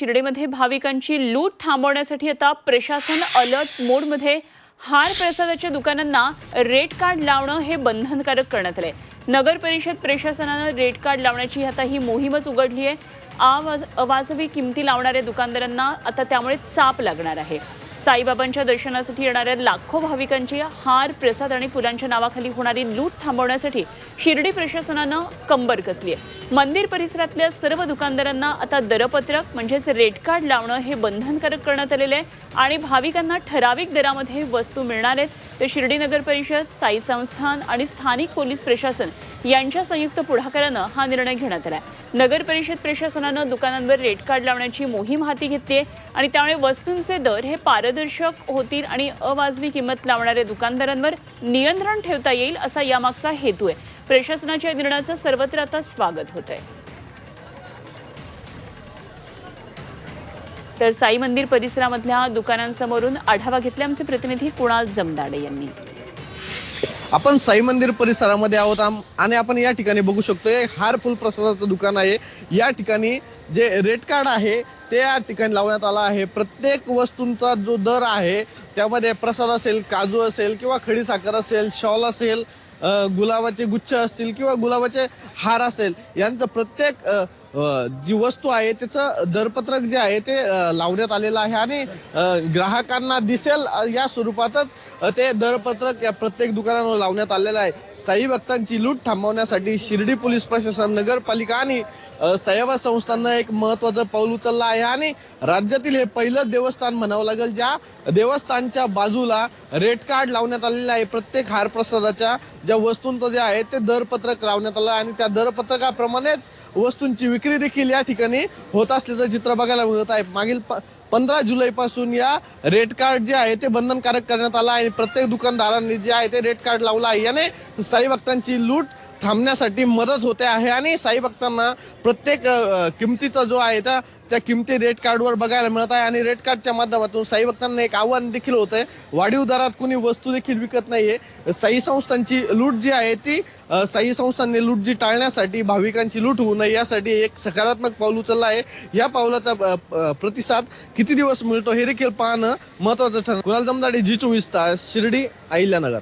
शिर्डीमध्ये भाविकांची लूट थांबवण्यासाठी आता प्रशासन अलर्ट मोडमध्ये हार प्रसादाच्या दुकानांना रेट कार्ड लावणं हे बंधनकारक करण्यात आलंय. नगर परिषद प्रशासनानं रेट कार्ड लावण्याची आता ही मोहीमच उघडली आहे. आवाज अवाजवी किमती लावणाऱ्या दुकानदारांना आता त्यामुळे चाप लागणार आहे. साईबाबांच्या दर्शनासाठी येणाऱ्या लाखो भाविकांची हार प्रसाद आणि फुलांच्या नावाखाली होणारी लूट थांबवण्यासाठी शिर्डी प्रशासनानं कंबर कसली आहे. मंदिर परिसरातल्या सर्व दुकानदारांना आता दरपत्रक म्हणजेच रेट कार्ड लावणं हे बंधनकारक करण्यात आलेलं आहे. आणि भाविकांना ठराविक दरामध्ये वस्तू मिळणार आहेत. तर शिर्डी नगर परिषद साई संस्थान आणि स्थानिक पोलीस प्रशासन यांच्या संयुक्त पुढाकारानं हा निर्णय घेण्यात आला नगर परिषद प्रशासनानं दुकानांवर रेट कार्ड लावण्याची मोहीम हाती घेतली आहे आणि त्यामुळे वस्तूंचे दर हे पारदर्शक होतील आणि अवाजवी किंमत लावणाऱ्या दुकानदारांवर नियंत्रण ठेवता येईल असा यामागचा हेतू आहे. प्रशासनाच्या निर्णयाचं सर्वत्र आता स्वागत होत आहे. तर साई मंदिर परिसरामधल्या दुकानांसमोरून आढावा घेतला आमचे प्रतिनिधी कुणाल जमदाडे यांनी. आपण साई मंदिर परिसरामध्ये आहोत. आणि आपण या ठिकाणी बघू शकतोय हार फुल प्रसादाचं दुकान आहे. या ठिकाणी जे रेट कार्ड आहे ते या ठिकाणी लावण्यात आलं आहे. प्रत्येक वस्तूंचा जो दर आहे त्यामध्ये प्रसाद असेल काजू असेल किंवा खडी साखर असेल शॉल असेल गुलाबाचे गुच्छ असतील किंवा गुलाबाचे हार असेल यांचं प्रत्येक जी वस्तू आहे त्याचं दरपत्रक जे आहे ते लावण्यात आलेलं आहे आणि ग्राहकांना दिसेल या स्वरूपातच ते दरपत्रक या प्रत्येक दुकानावर लावण्यात आलेलं आहे. साई भक्तांची लूट थांबवण्यासाठी शिर्डी पोलीस प्रशासन नगरपालिका आणि अ, संस्थांना एक महत्वाचं पाऊल उचललं आहे आणि राज्यातील हे पहिलंच देवस्थान म्हणावं लागेल ज्या देवस्थानच्या बाजूला रेड कार्ड लावण्यात आलेलं आहे. प्रत्येक हार प्रसादाच्या ज्या वस्तूंचं जे आहे ते दरपत्रक लावण्यात आलं आहे आणि त्या दरपत्रकाप्रमाणेच वस्तूंची विक्री देखील या ठिकाणी होत असल्याचं चित्र बघायला मिळत आहे. मागील पंधरा जुलैपासून या रेट कार्ड जे आहे ते बंधनकारक करण्यात आलं आहे. प्रत्येक दुकानदारांनी जे आहे ते रेट कार्ड लावलं आहे. याने साई भक्तांची लूट थांबण्यासाठी मदत होते आहे आणि साई भक्तांना प्रत्येक किमतीचा जो आहे त्या त्या किमती रेट कार्डवर बघायला मिळत आहे आणि रेट कार्डच्या माध्यमातून साई भक्तांना एक आव्हान देखील होत आहे. वाढीव दरात कुणी वस्तू देखील विकत नाहीये. साई संस्थांची लूट जी आहे ती साई संस्थांनी लूट जी टाळण्यासाठी भाविकांची लूट होऊ नये यासाठी एक सकारात्मक पाऊल उचललं आहे. या पावलाचा प्रतिसाद किती दिवस मिळतो हे देखील पाहणं महत्वाचं ठरणार. कुणाल जमदाडे जी चोवीस तास शिर्डी अहिल्यानगर.